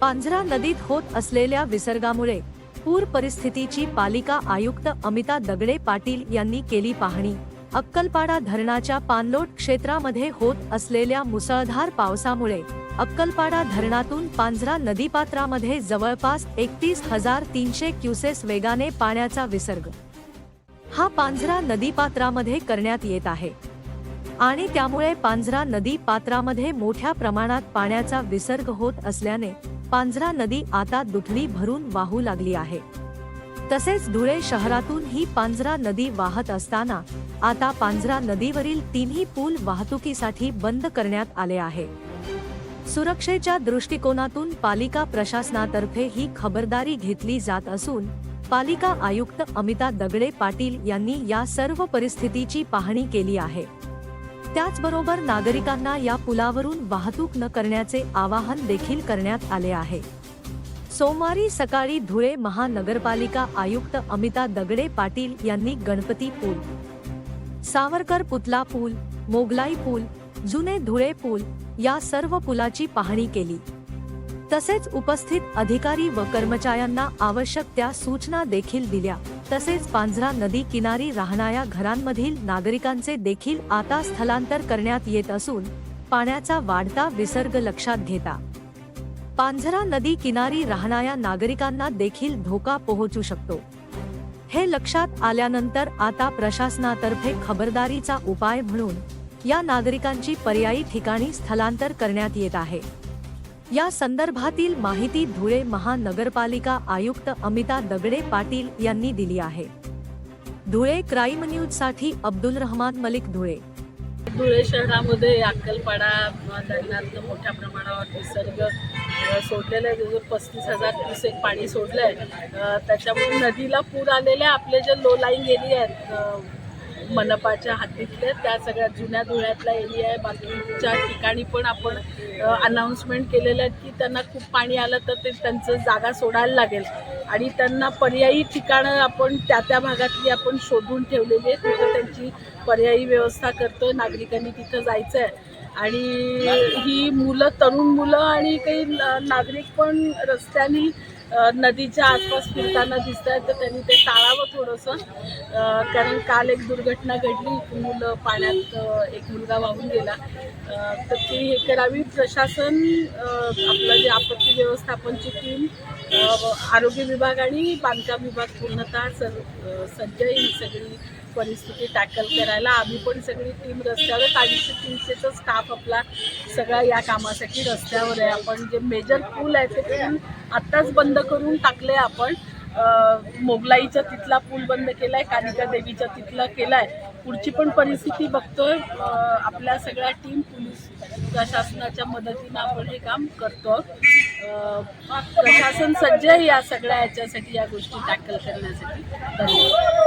पांझरा नदीत होत असलेल्या विसर्गामुळे पूर परिस्थितीची पालिका आयुक्त अमिता दगडे पाटील यांनी केली पाहणी. अक्कलपाडा धरणाच्या पाणलोट क्षेत्रामध्ये होत असलेल्या मुसळधार पावसामुळे अक्कलपाडा धरणातून पांझरा नदीपात्रामध्ये जवळपास एकतीस हजार तीनशे क्युसेस वेगाने पाण्याचा विसर्ग. हा पांझरा नदीपात्रामध्ये करण्यात येत आहे. आणि त्यामुळे पांझरा नदी पात्रामध्ये मोठ्या प्रमाणात पाण्याचा विसर्ग होत असल्याने पांझरा नदी आता दुथडी भरून वाहू लागली आहे. तसेच धुळे शहरातून ही पांझरा नदी वाहत असताना आता पांझरा नदीवरील तिन्ही पूल वाहतुकीसाठी बंद करण्यात आले आहे. सुरक्षेच्या दृष्टिकोनातून पालिका प्रशासनातर्फे ही खबरदारी घेतली जात असून पालिका आयुक्त अमिता दगडे पाटील यांनी या सर्व परिस्थितीची पाहणी केली आहे. त्याचबरोबर नागरिकांना या पुलावरून वाहतूक न करण्याचे आवाहन देखील करण्यात आले आहे. सोमवारी सकाळी धुळे महानगरपालिका आयुक्त अमिता दगडे पाटील यांनी गणपती पूल सावरकर पुतला पूल मोगलाई पूल जुने धुळे पूल या सर्व पुलाची पाहणी केली. तसेच उपस्थित अधिकारी व कर्मचाऱ्यांना आवश्यक त्या सूचना देखील दिल्या. तसेच पांझरा नदी किनारी राहणाऱ्या घरांमधील नागरिकांचे देखील आता स्थलांतर करण्यात येत असून पाण्याचा वाढता विसर्ग लक्षात घेता. पांझरा नदी किनारी राहणाऱ्या नागरिकांना देखील धोका पोहोचू शकतो. हे लक्षात आल्यानंतर आता प्रशासनातर्फे खबरदारीचा उपाय म्हणून या नागरिकांची पर्यायी ठिकाणी स्थलांतर करण्यात येत आहे. या संदर्भातील माहिती धुळे महानगरपालिका आयुक्त अमिता दगडे पाटील यांनी दिली आहे. धुळे क्राईम न्यूजसाठी अब्दुल रहमान मलिक धुळे. धुळे शहरामध्ये अक्कलपाडा धरणातलं मोठ्या प्रमाणावर निसर्ग सोडलेलं आहे. जवळ पस्तीस हजार क्युसेक पाणी सोडलं आहे त्याच्यामुळे नदीला पूर आलेले आपले जे लो लाईन एरिया आहेत मनपाच्या हातीतले त्या सगळ्या जुन्या धुळ्यातला एरिया आहे बाकीच्या ठिकाणी पण आपण अनाऊन्समेंट केलेलं आहे की त्यांना खूप पाणी आलं तर ते त्यांचं जागा सोडायला लागेल. आणि त्यांना पर्यायी ठिकाणं आपण त्या त्या भागातली आपण शोधून ठेवलेली आहे तिथं त्यांची पर्यायी व्यवस्था करतोय नागरिकांनी तिथं जायचं आहे आणि ही मुलं तरुण मुलं आणि काही नागरिक पण रस्त्याने नदीच्या आसपास फिरताना दिसत आहेत तर त्यांनी ते टाळावं थोडंसं. कारण काल एक दुर्घटना घडली मुलं पाण्यात एक मुलगा वाहून गेला. तर ती हे करावी. प्रशासन आपलं जे आपत्ती व्यवस्थापनची टीम आरोग्य विभाग आणि बांधकाम विभाग पूर्णतः सर सज्ज ही सगळी परिस्थिती टॅकल करायला आम्ही पण सगळी टीम रस्त्यावर आहे. अडीचशे तीनशेचा स्टाफ आपला सगळा या कामासाठी रस्त्यावर आहे. आपण जे मेजर पूल आहे ते पूल आत्ताच बंद करून टाकले आपण. मोगलाईचा तिथला पूल बंद केलाय कालिका देवीचा तिथला केलाय. पुढची पण परिस्थिती बघतोय. आपल्या सगळ्या टीम पोलीस प्रशासनाच्या मदतीनं आपण हे काम करतो प्रशासन सज्ज आहे या सगळ्या याच्यासाठी या गोष्टी टॅकल करण्यासाठी. धन्यवाद.